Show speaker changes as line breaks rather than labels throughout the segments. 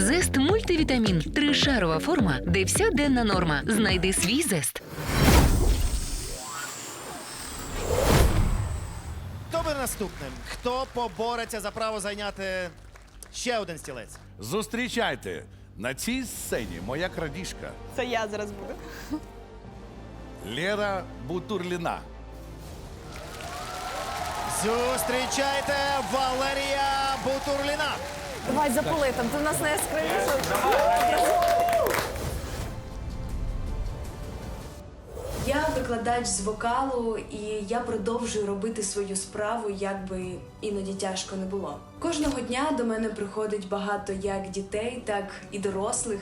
Зест мультивітамін. Тришарова форма, де вся денна норма. Знайди свій зест.
Хто буде наступним? Хто побореться за право зайняти ще один стілець?
Зустрічайте на цій сцені моя крадіжка
Це я зараз буду.
Лера Бутурліна.
Зустрічайте Валерія Бутурліна.
Давай запали там, ти в нас найяскравіше.
Я викладач з вокалу, і я продовжую робити свою справу, як би іноді тяжко не було. Кожного дня до мене приходить багато як дітей, так і дорослих.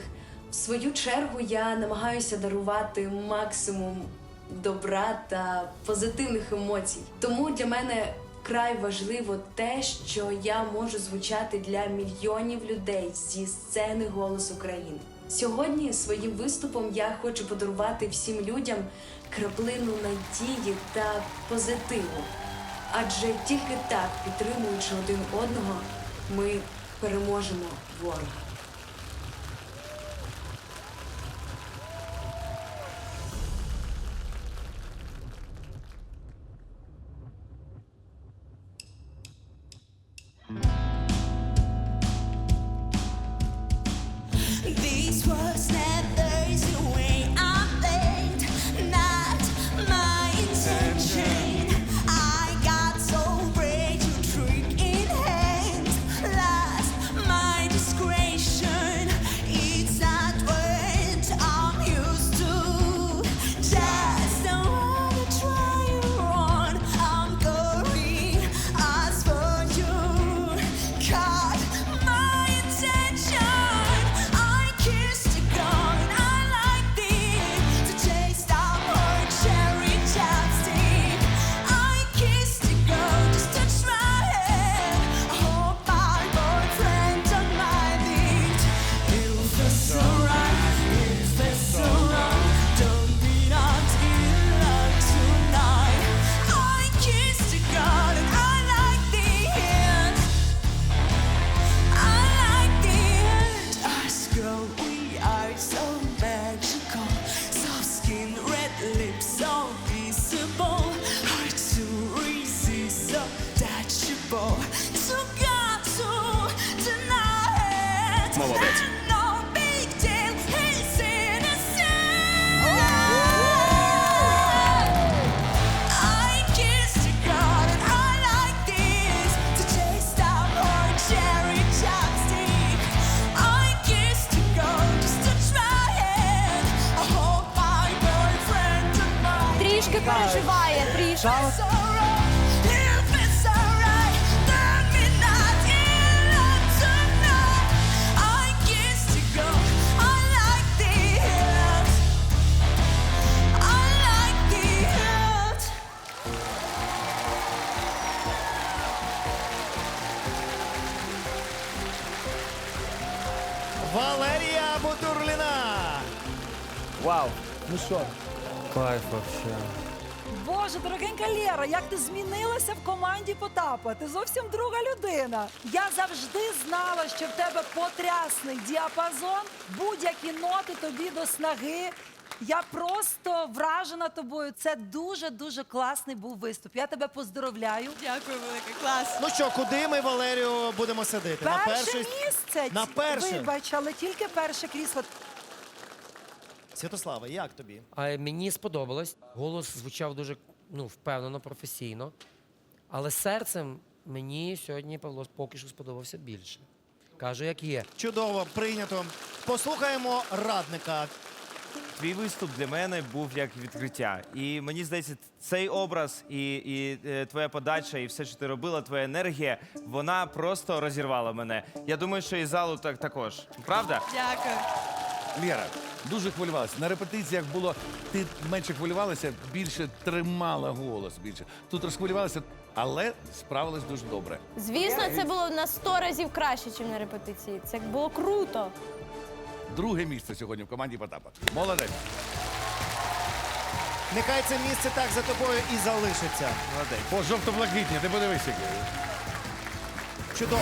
В свою чергу я намагаюся дарувати максимум добра та позитивних емоцій. Тому для мене край важливо те, що я можу звучати для мільйонів людей зі сцени Голос України. Сьогодні своїм виступом я хочу подарувати всім людям краплину надії та позитиву. Адже тільки так, підтримуючи один одного, ми переможемо ворога.
lips on like the hint.
Валерія Бутурліна.
Вау, ну що?
Кайф вообще.
Боже, дорогенька Лєра, як ти змінилася в команді Потапа? Ти зовсім друга людина. Я завжди знала, що в тебе потрясний діапазон, будь-які ноти тобі до снаги. Я просто вражена тобою. Це дуже дуже класний був виступ. Я тебе поздоровляю.
Дякую, велике, клас.
Ну що, куди ми Валерію будемо садити? на
Перше місце.
На перше?
Вибач, але тільки перше крісло.
Святослава, як тобі?
А мені сподобалось. Голос звучав дуже ну, впевнено, професійно. Але серцем мені сьогодні Павло поки що сподобався більше. Кажу, як є.
Чудово, прийнято. Послухаємо радника.
Твій виступ для мене був як відкриття. І мені здається, цей образ і, і е, твоя подача, і все, що ти робила, твоя енергія, вона просто розірвала мене. Я думаю, що і залу так також. Правда?
Дякую.
Лера, дуже хвилювалася. На репетиціях було ти менше хвилювалася, більше тримала голос більше. Тут розхвилювалася, але справилась дуже добре.
Звісно, це було на 100 разів краще, ніж на репетиції. Це було круто.
Друге місце сьогодні в команді Потапа. Молодець.
Нехай це місце так за тобою і залишиться.
Молодець.
О, жовто-блакитні, ти подивись, який.
Чудово.